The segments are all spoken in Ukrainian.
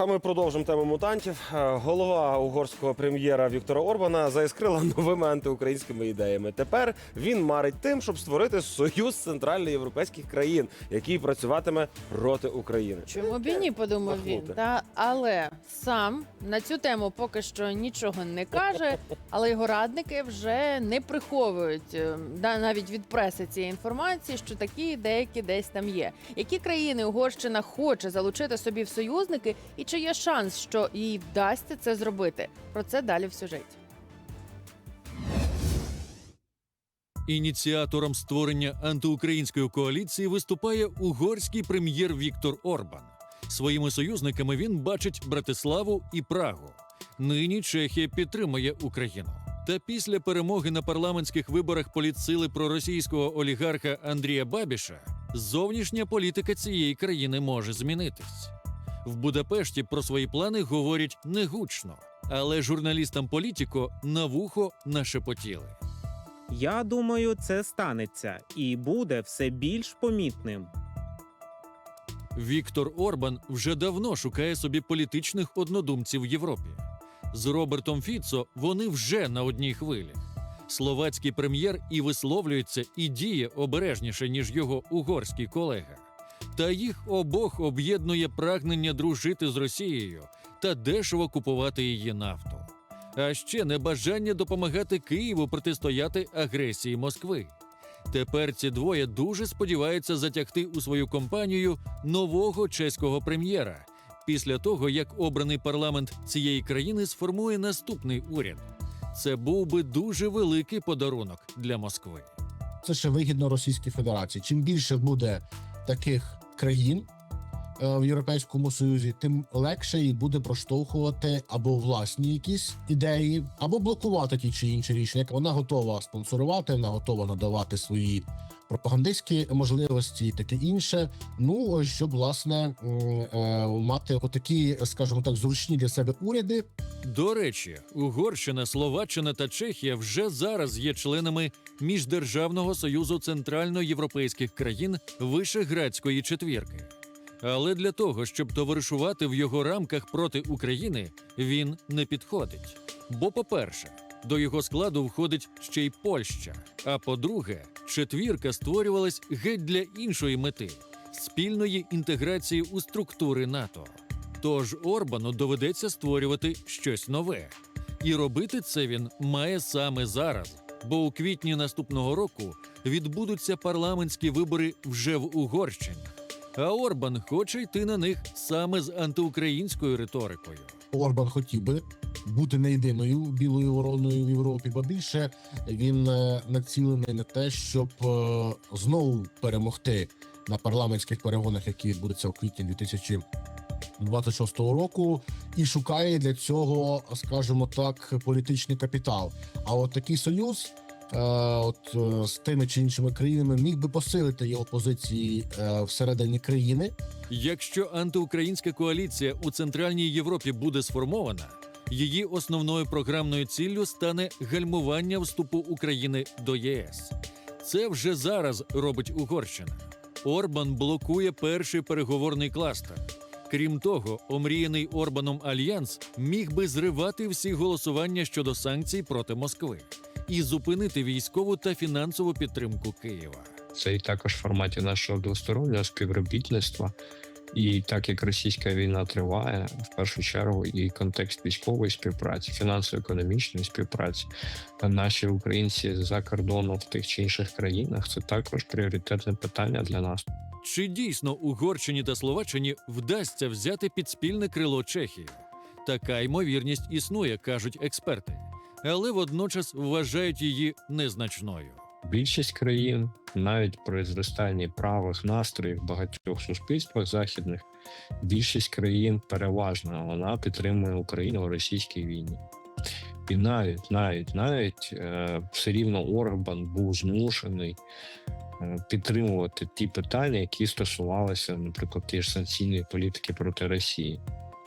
А ми продовжимо тему мутантів. Е, Голова угорського прем'єра Віктора Орбана заіскрила новими антиукраїнськими ідеями. Тепер він марить тим, щоб створити союз центральноєвропейських країн, який працюватиме проти України. Чому б і ні, подумав він. Та але сам на цю тему поки що нічого не каже, але його радники вже не приховують е, навіть від преси цієї інформації, що такі деякі десь там є. Які країни Угорщина хоче залучити собі в союзники, і чи є шанс, що їй вдасться це зробити? Про це далі в сюжеті. Ініціатором створення антиукраїнської коаліції виступає угорський прем'єр Віктор Орбан. Своїми союзниками він бачить Братиславу і Прагу. Нині Чехія підтримує Україну. Та після перемоги на парламентських виборах політсили проросійського олігарха Андрія Бабіша зовнішня політика цієї країни може змінитись. В Будапешті про свої плани говорять негучно, але журналістам Політіко на вухо нашепотіли. Я думаю, це станеться і буде все більш помітним. Віктор Орбан вже давно шукає собі політичних однодумців в Європі. З Робертом Фіцо вони вже на одній хвилі. Словацький прем'єр і висловлюється, і діє обережніше, ніж його угорський колега. Та їх обох об'єднує прагнення дружити з Росією та дешево купувати її нафту. А ще небажання допомагати Києву протистояти агресії Москви. Тепер ці двоє дуже сподіваються затягти у свою компанію нового чеського прем'єра після того, як обраний парламент цієї країни сформує наступний уряд. Це був би дуже великий подарунок для Москви. це ще вигідно Російській Федерації. Чим більше буде таких країн е, в Європейському Союзі, тим легше їй буде проштовхувати або власні якісь ідеї, або блокувати ті чи інші рішення. Вона готова спонсорувати, вона готова надавати свої пропагандистські можливості і таке інше. Ну щоб власне е, мати отакі, скажімо так, зручні для себе уряди, До речі, Угорщина, Словаччина та Чехія вже зараз є членами міждержавного союзу центральноєвропейських країн Вишеградської четвірки. Але для того, щоб товаришувати в його рамках проти України, він не підходить. Бо, по-перше, до його складу входить ще й Польща. А по-друге, четвірка створювалась геть для іншої мети спільної інтеграції у структури НАТО. Тож Орбану доведеться створювати щось нове. І робити це він має саме зараз, бо у квітні наступного року відбудуться парламентські вибори вже в Угорщині. А Орбан хоче йти на них саме з антиукраїнською риторикою. Орбан хотів би бути не єдиною білою вороною в Європі, бо більше він е, націлений на те, щоб е, знову перемогти на парламентських перегонах, які відбудуться у квітні 2026 року, і шукає для цього, скажімо так, політичний капітал. А от такий союз. е, От з тими чи іншими країнами міг би посилити його позиції всередині країни, Якщо антиукраїнська коаліція у Центральній Європі буде сформована, її основною програмною ціллю стане гальмування вступу України до ЄС. Це вже зараз робить Угорщина. Орбан блокує перший переговорний кластер. Крім того, омріяний Орбаном альянс міг би зривати всі голосування щодо санкцій проти Москви і зупинити військову та фінансову підтримку Києва. Це і також в форматі нашого двостороннього співробітництва. І так як російська війна триває, в першу чергу і контекст військової співпраці, фінансово-економічної співпраці, наші українці за кордоном в тих чи інших країнах це також пріоритетне питання для нас. Чи дійсно Угорщині та Словаччині вдасться взяти під спільне крило Чехії? Така ймовірність існує, кажуть експерти, але водночас вважають її незначною. Більшість країн, навіть при зростанні правих настроїв в багатьох суспільствах західних, більшість країн переважно вона підтримує Україну у російській війні. І навіть, навіть, навіть е, все рівно Орбан був змушений е, підтримувати ті питання, які стосувалися, наприклад, тієї ж санкційної політики проти Росії.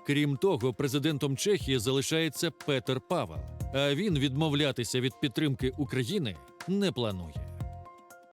Крім того, президентом Чехії залишається Петер Павел, а він відмовлятися від підтримки України не планує.